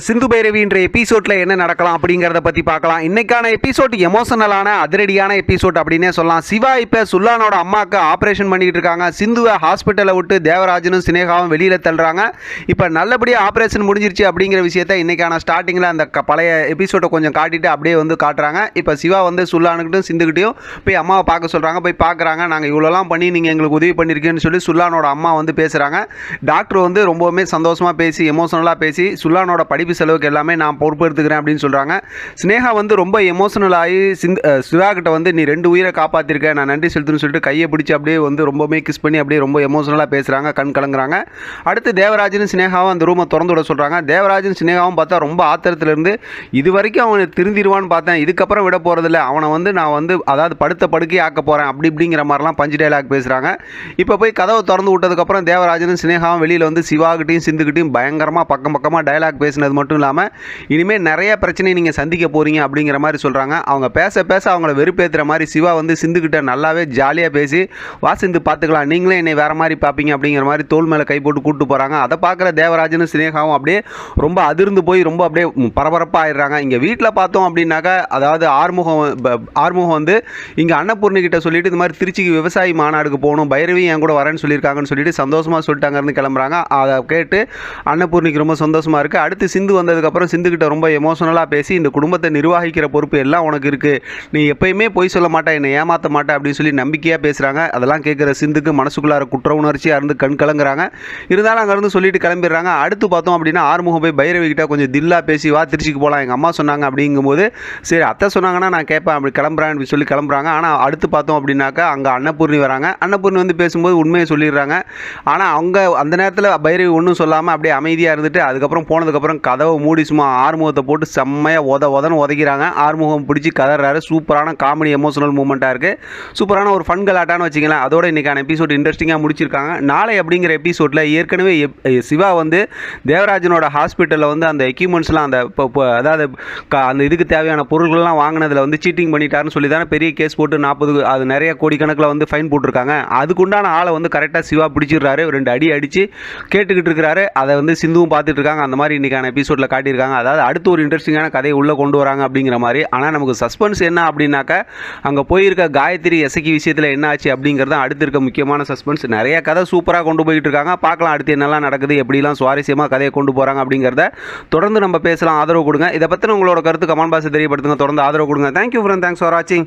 சிந்து பைரவின்ற எபிசோட்ல என்ன நடக்கலாம் அப்படிங்கிறத பத்தி பார்க்கலாம். இன்னைக்கான எபிசோட் எமோஷனலான அதிரடியான எபிசோட் அப்படின்னே சொல்லலாம். சிவா இப்ப சுல்லானோட அம்மாக்கு ஆபரேஷன் பண்ணிட்டு இருக்காங்க. சிந்துவை ஹாஸ்பிட்டலை விட்டு தேவராஜனும் சினேகாவும் வெளியில தள்ளுறாங்க. இப்ப நல்லபடியாக ஆபரேஷன் முடிஞ்சிருச்சு அப்படிங்கிற விஷயத்த இன்னைக்கான ஸ்டார்டிங்ல அந்த பழைய எபிசோட்டை கொஞ்சம் காட்டிட்டு அப்படியே வந்து காட்டுறாங்க. இப்ப சிவா வந்து சுல்லானுக்கிட்டும் சிந்துக்கிட்டையும் போய் அம்மாவை பார்க்க சொல்றாங்க. போய் பார்க்குறாங்க. நாங்க இவ்வளோலாம் பண்ணி நீங்க எங்களுக்கு உதவி பண்ணிருக்கீங்கன்னு சொல்லி சுல்லானோட அம்மா வந்து பேசுறாங்க. டாக்டர் வந்து ரொம்பவுமே சந்தோஷமா பேசி எமோஷனலாக பேசி சுல்லானோட படிப்பு செலவுக்கு எல்லாமே நான் பொறுப்பெடுத்துக்கிறேன் அப்படின்னு சொல்கிறாங்க ஸ்னேகா வந்து ரொம்ப எமோஷனல் ஆகி சிந்த் சிவா கிட்ட வந்து நீ ரெண்டு உயிரை காப்பாற்றிருக்க நான் நன்றி செலுத்துன்னு சொல்லிட்டு கையை பிடிச்சி அப்படியே வந்து ரொம்பவுமே கிஸ் பண்ணி அப்படியே ரொம்ப எமோஷனலாக பேசுகிறாங்க கண் கலங்குறாங்க. அடுத்து தேவராஜன் ஸ்னேகாவும் அந்த ரூமை திறந்து விட சொல்கிறாங்க தேவராஜன் ஸ்னேகாவும் பார்த்தா ரொம்ப ஆத்திரத்துலேருந்து இது வரைக்கும் அவனை திருந்திடுவான்னு பார்த்தேன் இதுக்கப்புறம் விட போகிறதில்ல அவனை வந்து நான் வந்து அதாவது படுத்த படுக்கையே ஆக்க போகிறேன் அப்படி இப்படிங்கிற மாதிரிலாம் பஞ்சு டைலாக் பேசுகிறாங்க இப்போ போய் கதவை திறந்து விட்டதுக்கப்புறம் தேவராஜனும் சினேகாவும் வெளியில் வந்து சிவாகிட்டையும் சிந்துக்கிட்டையும் பயங்கரமாக பக்கம் பக்கமாக டயலாக் பேசினது மட்டும் இல்லாமல் இனிமேல் நிறைய பிரச்சனை நீங்கள் சந்திக்க போகிறீங்க அப்படிங்கிற மாதிரி சொல்கிறாங்க அவங்க பேச பேச அவங்கள வெறுப்பேற்றுற மாதிரி சிவா வந்து சிந்துக்கிட்ட நல்லாவே ஜாலியாக பேசி வா சிந்து பார்த்துக்கலாம் நீங்களே என்னை வேறு மாதிரி பார்ப்பீங்க அப்படிங்கிற மாதிரி தோல் மேலே கை போட்டு கூப்பிட்டு போகிறாங்க அதை பார்க்குற தேவராஜனும் சினேகாவும் அப்படியே ரொம்ப அதிர்ந்து போய் ரொம்ப அப்படியே பரபரப்பாக ஆயிடுறாங்க. இங்கே வீட்டில் பார்த்தோம் அப்படின்னாக்கா அதாவது ஆறுமுகம் ஆறுமுகம் வந்து இங்கே அன்னபூர்ணிக்கிட்ட சொல்லிட்டு இந்த மாதிரி திருச்சிக்கு விவசாயி மாநாடுக்கு போகணும் பைரவி என் கூட வரேன்னு சொல்லியிருக்காங்கன்னு சொல்லிட்டு சந்தோஷமாக சொல்லிட்டு அங்கேருந்து கிளம்புறாங்க. அதை கேட்டு அன்னபூர்ணிக்கு ரொம்ப சந்தோஷமாக இருக்குது அடுத்து சிந்து வந்ததுக்கப்புறம் சிந்து கிட்ட ரொம்ப எமோஷனலாக பேசி இந்த குடும்பத்தை நிர்வாகிக்கிற பொறுப்பு எல்லாம் உனக்கு இருக்குது நீ எப்பயுமே பொய் சொல்ல மாட்டேன் என்னை ஏமாற்ற மாட்டேன் அப்படின்னு சொல்லி நம்பிக்கையாக பேசுகிறாங்க அதெல்லாம் கேட்குற சிந்துக்கு மனசுக்குள்ளார குற்ற உணர்ச்சியாக இருந்து கண் கலங்குறாங்க. இருந்தாலும் அங்கேருந்து சொல்லிட்டு கிளம்பிடுறாங்க. அடுத்து பார்த்தோம் அப்படின்னா ஆறுமுகம் போய் பைரவி கிட்ட கொஞ்சம் தில்லா பேசி வா திருச்சிக்கு போகலாம் எங்கள் அம்மா சொன்னாங்க அப்படிங்கும்போது சரி அத்தை சொன்னாங்கன்னா நான் கேட்பேன். அப்படி கிளம்புறேன் அப்படி சொல்லி கிளம்புறாங்க. ஆனால் அடுத்து பார்த்தோம் அப்படின்னாக்கா அங்கே அன்னபூர்ணி வராங்க. அன்னபூர்ணி வந்து பேசும்போது உண்மையை சொல்லிடுறாங்க. ஆனால் அவங்க அந்த நேரத்தில் பைரவி ஒன்றும் சொல்லாமல் அப்படியே அமைதியாக இருந்துட்டு அதுக்கப்புறம் போனதுக்கப்புறம் கதவை மூடி சும்மா ஆறுமுகத்தை போட்டு செம்மையாக உத உதன்னு உதைக்கிறாங்க ஆறுமுகம் பிடிச்சி கதறாரு. சூப்பரான காமெடி எமோஷனல் மூமெண்ட்டாக இருக்குது சூப்பரான ஒரு ஃபன் கலாட்டான்னு வச்சிக்கலாம் அதோட இன்றைக்கான எபிசோட் இன்ட்ரெஸ்டிங்காக முடிச்சிருக்காங்க. நாளை அப்படிங்கிற எபிசோடில் ஏற்கனவே சிவா வந்து தேவராஜனோட ஹாஸ்பிட்டலில் வந்து அந்த எக்யூப்மெண்ட்ஸ்லாம் அந்த இப்போ அதாவது அந்த இதுக்கு தேவையான பொருட்கள்லாம் வாங்கினதில் வந்து சீட்டிங் பண்ணிட்டாருன்னு சொல்லி தானே பெரிய கேஸ் போட்டு நாற்பது அது நிறைய கோடிக்கணக்கில் வந்து ஃபைன் போட்டிருக்காங்க. அதுக்குண்டான ஆளை வந்து கரெக்டாக சிவா பிடிச்சிடுறாரு. ரெண்டு அடி அடித்து கேட்டுக்கிட்டு இருக்கிறாரு. அதை வந்து சிந்துவும் பார்த்துட்டு இருக்காங்க. அந்த மாதிரி இன்றைக்கான எபிசோடில் காட்டியிருக்காங்க. அதாவது அடுத்து ஒரு இன்ட்ரெஸ்டிங்கான கதையை உள்ளே கொண்டு வராங்க அப்படிங்கிற மாதிரி. ஆனால் நமக்கு சஸ்பென்ஸ் என்ன அப்படின்னாக்கா அங்கே போயிருக்க காயத்ரி எசக்கி விஷயத்தில் என்ன ஆச்சு அப்படிங்கிறது அடுத்து இருக்க முக்கியமான சஸ்பென்ஸ் நிறைய கதை சூப்பராக கொண்டு போயிட்டு இருக்காங்க. பார்க்கலாம் அடுத்து என்னெல்லாம் நடக்குது எப்படிலாம் சுவாரஸ்யமாக கதையை கொண்டு போகிறாங்க அப்படிங்கிறத தொடர்ந்து நம்ம பேசலாம். ஆதரவு கொடுங்க. இதை பற்றின உங்களோட கருத்து கமெண்ட் பாக்ஸ் தெரியப்படுத்துங்க. தொடர்ந்து ஆதரவு கொடுங்க. தேங்க்யூ ஃப்ரெண்ட் தேங்க்ஸ் ஃபார் வாட்சிங்